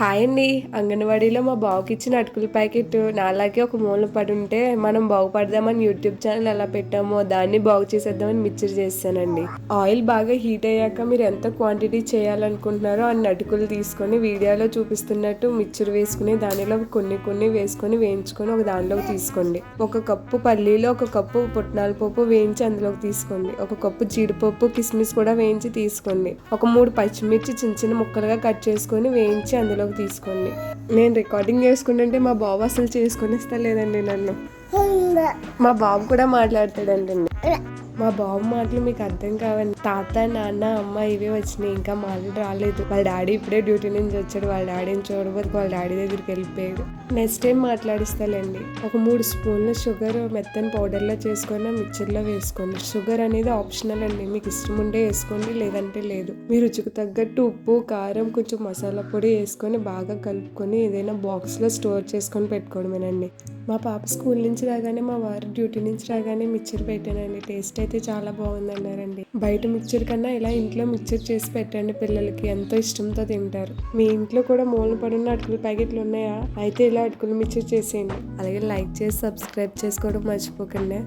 Hi అండి. అంగన్వాడీలో మా బావకి ఇచ్చిన అటుకుల ప్యాకెట్ నాలాగే ఒక మూల పడి ఉంటే మనం బాగుపడదామని యూట్యూబ్ ఛానల్ ఎలా పెట్టామో దాన్ని బాగు చేసేద్దామని మిక్చర్ చేస్తానండి. ఆయిల్ బాగా హీట్ అయ్యాక మీరు ఎంత క్వాంటిటీ చేయాలనుకుంటున్నారో అన్ని అటుకులు తీసుకొని వీడియోలో చూపిస్తున్నట్టు మిక్చర్ వేసుకుని దానిలో కొన్ని కొన్ని వేసుకొని వేయించుకొని ఒక దానిలోకి తీసుకోండి. ఒక కప్పు పల్లీలో ఒక కప్పు పుట్నాల పప్పు వేయించి అందులోకి తీసుకోండి. ఒక కప్పు జీడిపప్పు కిస్మిస్ కూడా వేయించి తీసుకోండి. ఒక మూడు పచ్చిమిర్చి చిన్న చిన్న ముక్కలుగా కట్ చేసుకొని వేయించి అందులోకి తీసుకోండి. నేను రికార్డింగ్ చేసుకుంటుంటే మా బాబు అసలు చేసుకొని ఇస్తా లేదండి నన్ను మా బాబు కూడా మాట్లాడతాడండి మా బాబు మాటలు మీకు అర్థం కావండి. తాత నాన్న అమ్మ ఇవే వచ్చినాయి. ఇంకా మాటలు రాలేదు. వాళ్ళ డాడీ ఇప్పుడే డ్యూటీ నుంచి వచ్చాడు. వాళ్ళ డాడీని చూడబోదు వాళ్ళ డాడీ దగ్గరికి వెళ్ళిపోయాడు. నెక్స్ట్ టైం మాట్లాడిస్తాలండి. ఒక మూడు స్పూన్ల షుగర్ మెత్తని పౌడర్లో చేసుకొని మిక్చర్లో వేసుకోండి. షుగర్ అనేది ఆప్షనల్ అండి. మీకు ఇష్టం ఉంటే వేసుకోండి లేదంటే లేదు. మీ రుచికి తగ్గట్టు ఉప్పు కారం కొంచెం మసాలా పొడి వేసుకొని బాగా కలుపుకొని ఏదైనా బాక్స్లో స్టోర్ చేసుకొని పెట్టుకోవడమేనండి. మా పాప స్కూల్ నుంచి రాగానే మా వారు డ్యూటీ నుంచి రాగానే మిక్చర్ పెట్టానండి. టేస్ట్ అయితే చాలా బాగుంది అన్నారండి బయట మిక్చర్ కన్నా ఇలా ఇంట్లో మిక్చర్ చేసి పెట్టండి పిల్లలకి. ఎంతో ఇష్టంతో తింటారు. మీ ఇంట్లో కూడా మూలన పడున్న అటుకుల ప్యాకెట్లు ఉన్నాయా? అయితే ఇలా అటుకులు మిక్చర్ చేసేయండి. అలాగే లైక్ చేసి సబ్స్క్రైబ్ చేసుకోవడం మర్చిపోకండి.